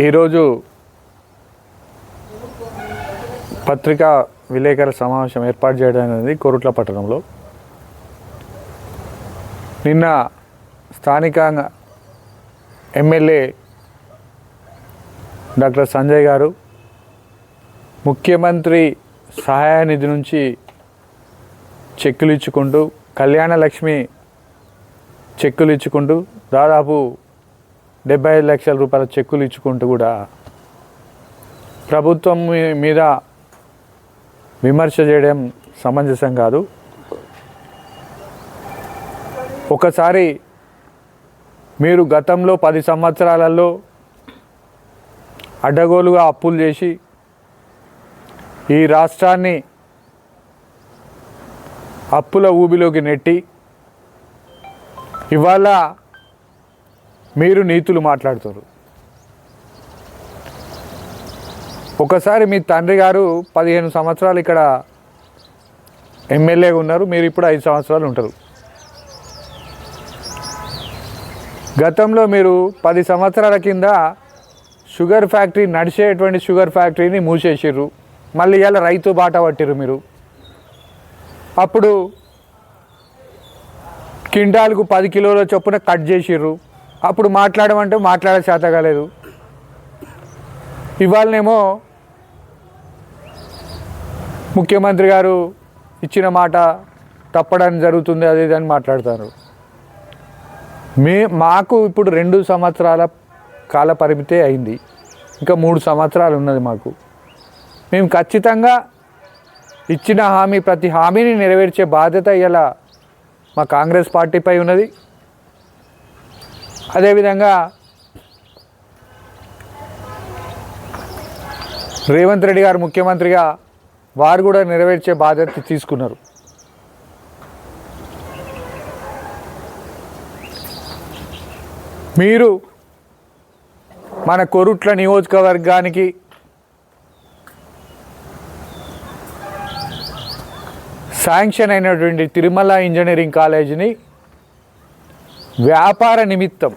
ఈరోజు పత్రికా విలేకరుల సమావేశం ఏర్పాటు చేయడం అనేది కోరుట్ల పట్టణంలో. నిన్న స్థానికంగా ఎమ్మెల్యే డాక్టర్ సంజయ్ గారు ముఖ్యమంత్రి సహాయ నిధి నుంచి చెక్కులు ఇచ్చుకుంటూ కళ్యాణ లక్ష్మి చెక్కులు ఇచ్చుకుంటూ దాదాపు డెబ్బై ఐదు లక్షల రూపాయల చెక్కులు ఇచ్చుకుంటూ కూడా ప్రభుత్వం మీద విమర్శ చేయడం సమంజసం కాదు. ఒకసారి మీరు గతంలో పది సంవత్సరాలలో అడ్డగోలుగా అప్పులు చేసి ఈ రాష్ట్రాన్ని అప్పుల ఊబిలోకి నెట్టి ఇవాళ మీరు నీతులు మాట్లాడుతారు. ఒకసారి మీ తండ్రి గారు పదిహేను సంవత్సరాలు ఇక్కడ ఎమ్మెల్యేగా ఉన్నారు. మీరు ఇప్పుడు ఐదు సంవత్సరాలు ఉంటారు. గతంలో మీరు పది సంవత్సరాల కింద షుగర్ ఫ్యాక్టరీ నడిచేటువంటి షుగర్ ఫ్యాక్టరీని మూసేసిర్రు. మళ్ళీ ఇలా రైతు బాట పట్టిర్రు మీరు. అప్పుడు కింటాల్కు పది కిలోల చొప్పున కట్ చేసిర్రు. అప్పుడు మాట్లాడమంటే మాట్లాడే చేత కాలేదు. ఇవాళనేమో ముఖ్యమంత్రి గారు ఇచ్చిన మాట తప్పడం జరుగుతుంది అది ఇది అని మాట్లాడతారు. మే మాకు ఇప్పుడు రెండు సంవత్సరాల కాల పరిమితే అయింది. ఇంకా మూడు సంవత్సరాలు ఉన్నది మాకు. మేము ఖచ్చితంగా ఇచ్చిన హామీ ప్రతి హామీని నెరవేర్చే బాధ్యత ఇలా మా కాంగ్రెస్ పార్టీపై ఉన్నది. అదేవిధంగా రేవంత్ రెడ్డి గారు ముఖ్యమంత్రిగా వారు కూడా నెరవేర్చే బాధ్యత తీసుకున్నారు. మీరు మన కొరుట్ల నియోజకవర్గానికి శాంక్షన్ అయినటువంటి తిరుమల ఇంజనీరింగ్ కాలేజీని వ్యాపార నిమిత్తం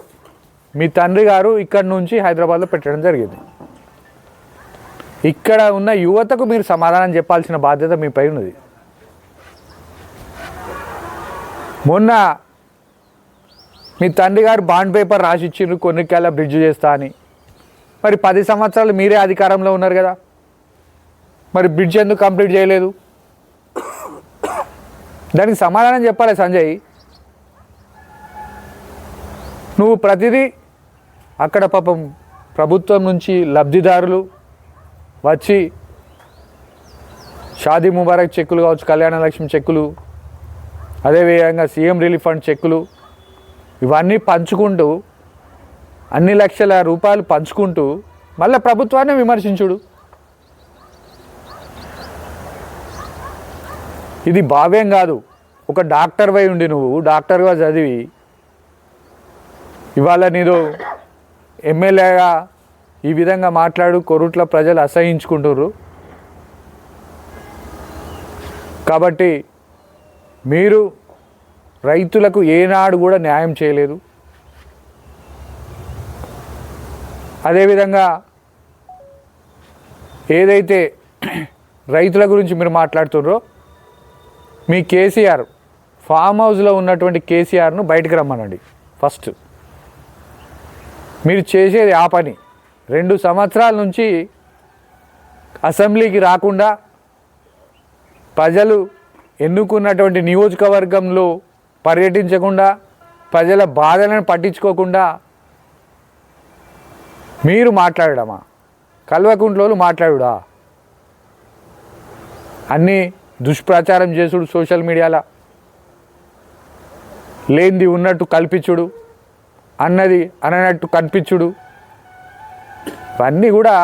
మీ తండ్రి గారు ఇక్కడ నుంచి హైదరాబాద్లో పెట్టడం జరిగింది. ఇక్కడ ఉన్న యువతకు మీరు సమాధానం చెప్పాల్సిన బాధ్యత మీపై ఉన్నది. మొన్న మీ తండ్రి గారు బాండ్ పేపర్ రాసిచ్చిండ్రు కొన్నికాల బ్రిడ్జ్ చేస్తా అని. మరి పది సంవత్సరాలు మీరే అధికారంలో ఉన్నారు కదా. మరి బ్రిడ్జ్ ఎందుకు కంప్లీట్ చేయలేదు? దానికి సమాధానం చెప్పాలి సంజయ్? నువ్వు ప్రతిదీ అక్కడ పాపం ప్రభుత్వం నుంచి లబ్ధిదారులు వచ్చి షాదీ ముబారక్ చెక్కులు కావచ్చు కళ్యాణ లక్ష్మి చెక్కులు అదేవిధంగా సీఎం రిలీఫ్ ఫండ్ చెక్కులు ఇవన్నీ పంచుకుంటూ అన్ని లక్షల రూపాయలు పంచుకుంటూ మళ్ళీ ప్రభుత్వాన్ని విమర్శించుడు. ఇది భావ్యం కాదు. ఒక డాక్టర్ వై ఉండి నువ్వు డాక్టర్గా చదివి ఇవాళ నీదో ఎమ్మెల్యేగా ఈ విధంగా మాట్లాడు కొరుట్ల ప్రజలు అసహించుకుంటున్నారు కాబట్టి మీరు రైతులకు ఏనాడు కూడా న్యాయం చేయలేదు. అదేవిధంగా ఏదైతే రైతుల గురించి మీరు మాట్లాడుతున్నారో మీ కేసీఆర్ ఫామ్ హౌస్లో ఉన్నటువంటి కేసీఆర్ను బయటకు రమ్మనండి ఫస్ట్. మీరు చేసేది ఆ పని. రెండు సంవత్సరాల నుంచి అసెంబ్లీకి రాకుండా ప్రజలు ఎన్నుకున్నటువంటి నియోజకవర్గంలో పర్యటించకుండా ప్రజల బాధలను పట్టించుకోకుండా మీరు మాట్లాడమా కల్వకుంట్లోలు మాట్లాడుడా? అన్నీ దుష్ప్రచారం చేసుడు సోషల్ మీడియాలో. లేనిది ఉన్నట్టు కల్పించుడు. అన్నది అననట్టు కనిపించుడు. ఇవన్నీ కూడా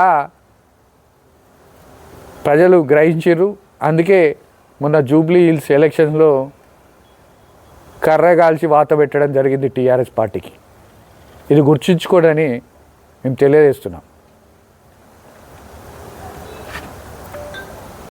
ప్రజలు గ్రహించారు అందుకే మొన్న జూబ్లీ హిల్స్ ఎలక్షన్స్లో కర్ర కాల్చి వాత పెట్టడం జరిగింది టీఆర్ఎస్ పార్టీకి. ఇది గుర్తుంచుకోడని మేము తెలియజేస్తున్నాం.